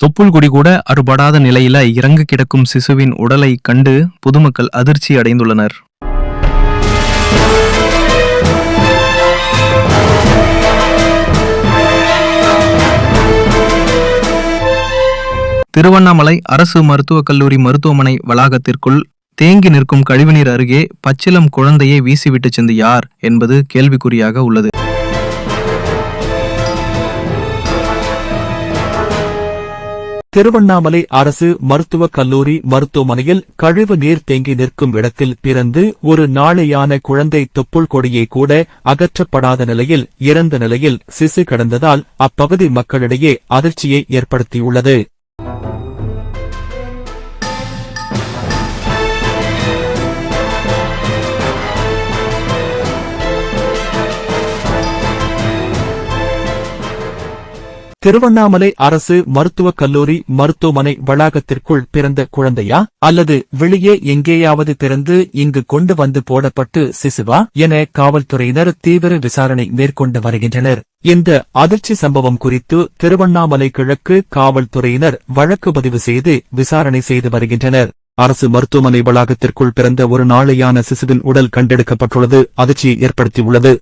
தொப்புள்குடி கூட அறுபடாத நிலையில இறங்கு கிடக்கும் சிசுவின் உடலை கண்டு பொதுமக்கள் அதிர்ச்சி அடைந்துள்ளனர். திருவண்ணாமலை அரசு மருத்துவக் கல்லூரி மருத்துவமனை வளாகத்திற்குள் தேங்கி நிற்கும் கழிவுநீர் அருகே பச்சிலம் குழந்தையை வீசிவிட்டு சென்று யார் என்பது கேள்விக்குறியாக உள்ளது. திருவண்ணாமலை அரசு மருத்துவக் கல்லூரி மருத்துவமனையில் கழிவு நீர் தேங்கி நிற்கும் இடத்தில் பிறந்து ஒரு நாளையான குழந்தை தொப்புள் கொடியை கூட அகற்றப்படாத நிலையில் இறந்த நிலையில் சிசு கடந்ததால் அப்பகுதி மக்களிடையே அதிர்ச்சியை ஏற்படுத்தியுள்ளது. திருவண்ணாமலை அரசு மருத்துவக் கல்லூரி மருத்துவமனை வளாகத்திற்குள் பிறந்த குழந்தையா? அல்லது வெளியே எங்கேயாவது பிறந்து இங்கு கொண்டு வந்து போடப்பட்டு சிசுவா? என காவல்துறையினர் தீவிர விசாரணை மேற்கொண்டு வருகின்றனர். இந்த அதிர்ச்சி சம்பவம் குறித்து திருவண்ணாமலை கிழக்கு காவல்துறையினர் வழக்கு பதிவு செய்து விசாரணை செய்து வருகின்றனர். அரசு மருத்துவமனை வளாகத்திற்குள் பிறந்த ஒரு நாளையான சிசுவின் உடல் கண்டெடுக்கப்பட்டுள்ளது. அதிர்ச்சியை ஏற்படுத்தியுள்ளது.